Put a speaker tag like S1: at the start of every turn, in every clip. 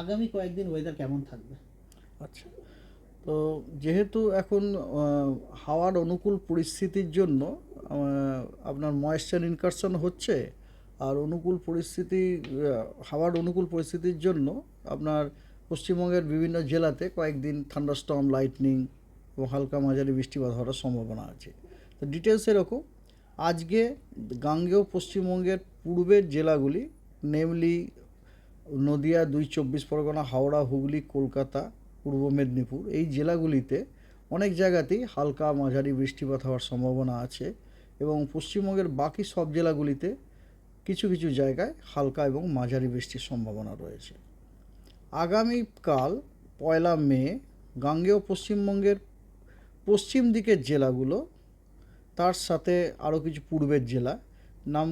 S1: আগামী কয়েকদিন ওয়েদার কেমন থাকবে?
S2: আচ্ছা তো যেহেতু এখন হাওয়ার অনুকূল পরিস্থিতির জন্য আপনার ময়েশ্চার ইনকারশন হচ্ছে, আর অনুকূল পরিস্থিতি হাওয়ার অনুকূল পরিস্থিতির জন্য আপনার পশ্চিমবঙ্গের বিভিন্ন জেলাতে কয়েকদিন থান্ডারস্টর্ম লাইটনিং এবং হালকা মাঝারি বৃষ্টিপাত হওয়ার সম্ভাবনা আছে। তো ডিটেলস এরকম। আজকে গাঙ্গেয় পশ্চিমবঙ্গের পূর্বের জেলাগুলি নেমলি নদিয়া দুই চব্বিশ পরগনা, হাওড়া, হুগলি, কলকাতা, পূর্ব মেদিনীপুর এই জেলাগুলিতে অনেক জায়গাতেই হালকা মাঝারি বৃষ্টিপাত হওয়ার সম্ভাবনা আছে এবং পশ্চিমবঙ্গের বাকি সব জেলাগুলিতে কিছু কিছু জায়গায় হালকা এবং মাঝারি বৃষ্টির সম্ভাবনা রয়েছে। আগামীকাল পয়লা মে গাঙ্গেয় পশ্চিমবঙ্গের পশ্চিম দিকের জেলাগুলো, তার সাথে আরও কিছু পূর্বের জেলা, নাম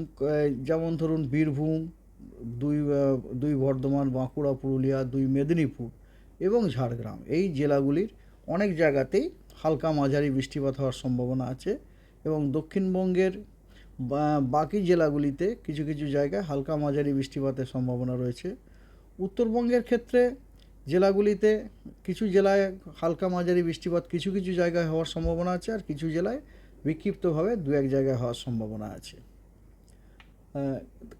S2: যেমন ধরুন বীরভূম দুই দুই বর্ধমান, বাঁকুড়া, পুরুলিয়া, দুই মেদিনীপুর এবং ঝাড়গ্রাম। এই জেলাগুলির অনেক জায়গাতেই হালকা মাঝারি বৃষ্টিপাত হওয়ার সম্ভাবনা আছে এবং দক্ষিণবঙ্গের বাকি জেলাগুলিতে কিছু কিছু জায়গায় হালকা মাঝারি বৃষ্টিপাতের সম্ভাবনা রয়েছে। উত্তরবঙ্গের ক্ষেত্রে জেলাগুলিতে কিছু জেলায় হালকা মাঝারি বৃষ্টিপাত কিছু কিছু জায়গায় হওয়ার সম্ভাবনা আছে আর কিছু জেলায় বিক্ষিপ্তভাবে দু এক জায়গায় হওয়ার সম্ভাবনা আছে।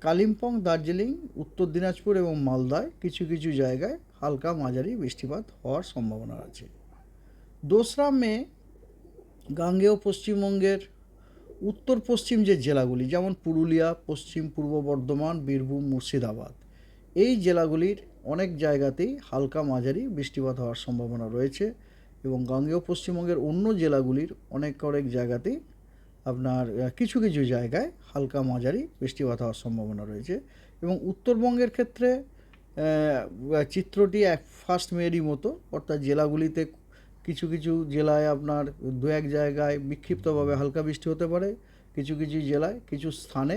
S2: কালিম্পং, দার্জিলিং, উত্তর দিনাজপুর এবং মালদায় কিছু কিছু জায়গায় হালকা মাঝারি বৃষ্টিপাত হওয়ার সম্ভাবনা আছে। দোসরা মে গাঙ্গেয় পশ্চিমবঙ্গের উত্তর পশ্চিম যে জেলাগুলি, যেমন পুরুলিয়া, পশ্চিম পূর্ব বর্ধমান, বীরভূম, মুর্শিদাবাদ, এই জেলাগুলির অনেক জায়গাতেই হালকা মাঝারি বৃষ্টিপাত হওয়ার সম্ভাবনা রয়েছে এবং গাঙ্গেয় পশ্চিমবঙ্গের অন্য জেলাগুলির অনেক অনেক জায়গাতেই আপনার কিছু কিছু জায়গায় হালকা মাঝারি বৃষ্টিপাত হওয়ার সম্ভাবনা রয়েছে এবং উত্তরবঙ্গের ক্ষেত্রে চিত্রটি এক ফার্স্ট মেয়েরই মতো, অর্থাৎ জেলাগুলিতে কিছু কিছু জেলায় আপনার দু এক জায়গায় বিক্ষিপ্তভাবে হালকা বৃষ্টি হতে পারে, কিছু কিছু জেলায় কিছু স্থানে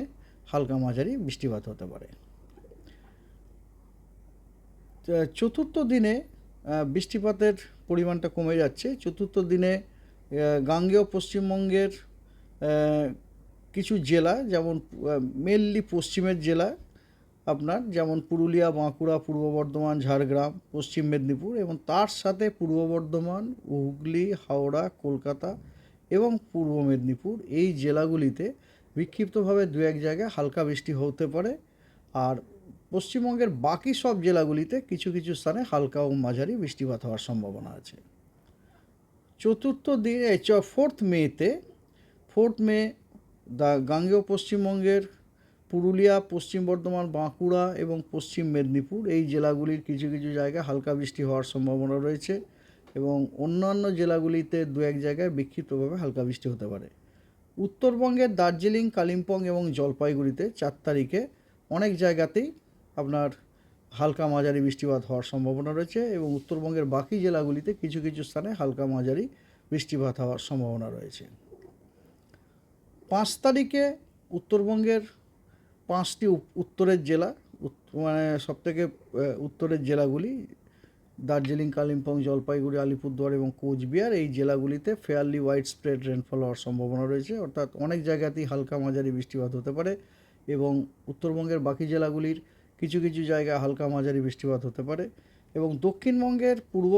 S2: হালকা মাঝারি বৃষ্টিপাত হতে পারে। চতুর্থ দিনে বৃষ্টিপাতের পরিমাণটা কমে যাচ্ছে। চতুর্থ দিনে গাঙ্গেয় পশ্চিমবঙ্গের কিছু জেলা, যেমন মেনলি পশ্চিমের জেলা আপনার, যেমন পুরুলিয়া, বাঁকুড়া, পূর্ব বর্ধমান, ঝাড়গ্রাম, পশ্চিম মেদিনীপুর এবং তার সাথে পূর্ব বর্ধমান, হুগলি, হাওড়া, কলকাতা এবং পূর্ব মেদিনীপুর এই জেলাগুলিতে বিক্ষিপ্তভাবে দু এক জায়গায় হালকা বৃষ্টি হতে পারে। আর পশ্চিমবঙ্গের বাকি সব জেলাগুলিতে কিছু কিছু স্থানে হালকা ও মাঝারি বৃষ্টিপাত হওয়ার সম্ভাবনা আছে। চতুর্থ দিন ফোর্থ মেতে ফোর্থ মে দা গাঙ্গেয় পশ্চিমবঙ্গের পুরুলিয়া, পশ্চিম বর্ধমান, বাঁকুড়া এবং পশ্চিম মেদিনীপুর এই জেলাগুলির কিছু কিছু জায়গায় হালকা বৃষ্টি হওয়ার সম্ভাবনা রয়েছে এবং অন্যান্য জেলাগুলিতে দু এক জায়গায় বিক্ষিপ্তভাবে হালকা বৃষ্টি হতে পারে। উত্তরবঙ্গের দার্জিলিং, কালিম্পং এবং জলপাইগুড়িতে চার তারিখে অনেক জায়গাতেই আপনার হালকা মাঝারি বৃষ্টিপাত হওয়ার সম্ভাবনা রয়েছে এবং উত্তরবঙ্গের বাকি জেলাগুলিতে কিছু কিছু স্থানে হালকা মাঝারি বৃষ্টিপাত হওয়ার সম্ভাবনা রয়েছে। পাঁচ তারিখে উত্তরবঙ্গের পাঁচটি উত্তরের জেলা মানে সবথেকে থেকে উত্তরের জেলাগুলি, দার্জিলিং, কালিম্পং, জলপাইগুড়ি, আলিপুরদুয়ার এবং কোচবিহার, এই জেলাগুলিতে ফেয়ারলি ওয়াইড স্প্রেড রেনফল হওয়ার সম্ভাবনা রয়েছে। অর্থাৎ অনেক জায়গাতেই হালকা মাঝারি বৃষ্টিপাত হতে পারে এবং উত্তরবঙ্গের বাকি জেলাগুলির কিছু কিছু জায়গায় হালকা মাঝারি বৃষ্টিপাত হতে পারে এবং দক্ষিণবঙ্গের পূর্ব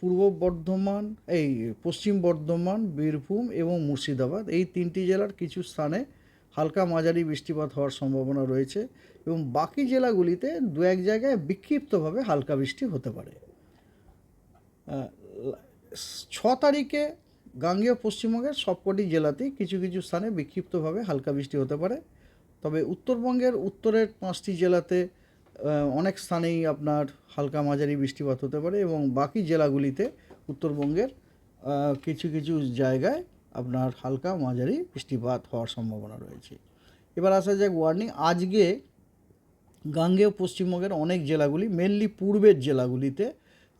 S2: পূর্ব বর্ধমান, এই পশ্চিম বর্ধমান, বীরভূম এবং মুর্শিদাবাদ এই তিনটি জেলার কিছু স্থানে হালকা মাঝারি বৃষ্টিপাত হওয়ার সম্ভাবনা রয়েছে এবং বাকি জেলাগুলিতে দু এক জায়গায় বিক্ষিপ্তভাবে হালকা বৃষ্টি হতে পারে। ছ তারিখে গাঙ্গেয় পশ্চিমবঙ্গের সবকটি জেলাতেই কিছু কিছু স্থানে বিক্ষিপ্তভাবে হালকা বৃষ্টি হতে পারে। তবে উত্তরবঙ্গের উত্তরের পাঁচটি জেলাতে অনেক স্থানেই আপনার হালকা মাঝারি বৃষ্টিপাত হতে পারে এবং বাকি জেলাগুলিতে উত্তরবঙ্গের কিছু কিছু জায়গায় আপনার হালকা মাঝারি বৃষ্টিপাত হওয়ার সম্ভাবনা রয়েছে। এবার আসা যাক ওয়ার্নিং। আজকে গাঙ্গেয় পশ্চিমবঙ্গের অনেক জেলাগুলি মেনলি পূর্বের জেলাগুলিতে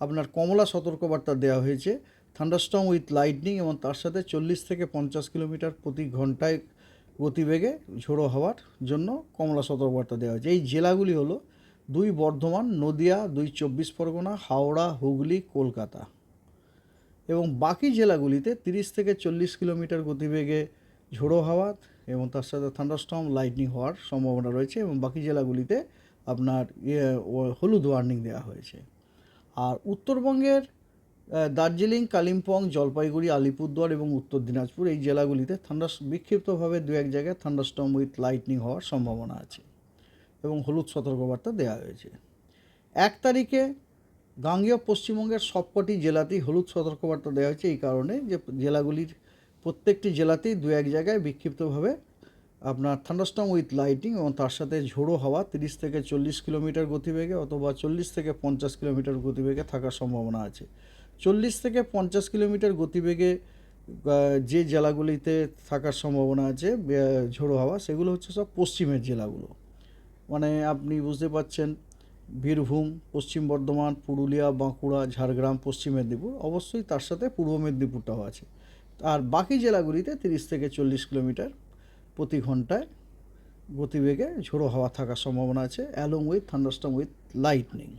S2: আপনার কমলা সতর্কবার্তা দেওয়া হয়েছে। থান্ডারস্টর্ম উইথ লাইটনিং এবং তার সাথে চল্লিশ থেকে পঞ্চাশ কিলোমিটার প্রতি ঘন্টায় গতিবেগে ঝোড়ো হওয়ার জন্য কমলা সতর্কবার্তা দেওয়া হয়েছে। এই জেলাগুলি হলো দুই বর্ধমান, নদিয়া, দুই চব্বিশ পরগনা, হাওড়া, হুগলি, কলকাতা এবং বাকি জেলাগুলিতে তিরিশ থেকে চল্লিশ কিলোমিটার গতিবেগে ঝোড়ো হাওয়া এবং তার সাথে থান্ডারস্টর্ম লাইটনিং হওয়ার সম্ভাবনা রয়েছে এবং বাকি জেলাগুলিতে আপনার ইয়ে হলুদ ওয়ার্নিং দেওয়া হয়েছে। আর উত্তরবঙ্গের দার্জিলিং, কালিম্পং, জলপাইগুড়ি, আলিপুরদুয়ার এবং উত্তর দিনাজপুর এই জেলাগুলিতে ঠান্ডা বিক্ষিপ্তভাবে দু এক জায়গায় থান্ডারস্টর্ম উইথ লাইটনিং হওয়ার সম্ভাবনা আছে এবং হলুদ সতর্কবার্তা দেওয়া হয়েছে। এক তারিখে গাঙ্গেয় পশ্চিমবঙ্গের সবকটি জেলাতেই হলুদ সতর্কবার্তা দেওয়া হয়েছে এই কারণে যে জেলাগুলির প্রত্যেকটি জেলাতেই দু এক জায়গায় বিক্ষিপ্তভাবে আপনার থান্ডারস্টর্ম উইথ লাইটিং এবং তার সাথে ঝোড়ো হাওয়া তিরিশ থেকে চল্লিশ কিলোমিটার গতিবেগে অথবা চল্লিশ থেকে পঞ্চাশ কিলোমিটার গতিবেগে থাকার সম্ভাবনা আছে। চল্লিশ থেকে পঞ্চাশ কিলোমিটার গতিবেগে যে জেলাগুলিতে থাকার সম্ভাবনা আছে ঝোড়ো হাওয়া, সেগুলো হচ্ছে সব পশ্চিমের জেলাগুলো। মানে আপনি বুঝতে পারছেন, বীরভূম, পশ্চিম বর্ধমান, পুরুলিয়া, বাঁকুড়া, ঝাড়গ্রাম, পশ্চিম মেদিনীপুর, অবশ্যই তার সাথে পূর্ব মেদিনীপুরটাও আছে। আর বাকি জেলাগুলিতে তিরিশ থেকে চল্লিশ কিলোমিটার প্রতি ঘন্টায় গতিবেগে ঝোড়ো হাওয়া থাকার সম্ভাবনা আছে along with thunderstorm with lightning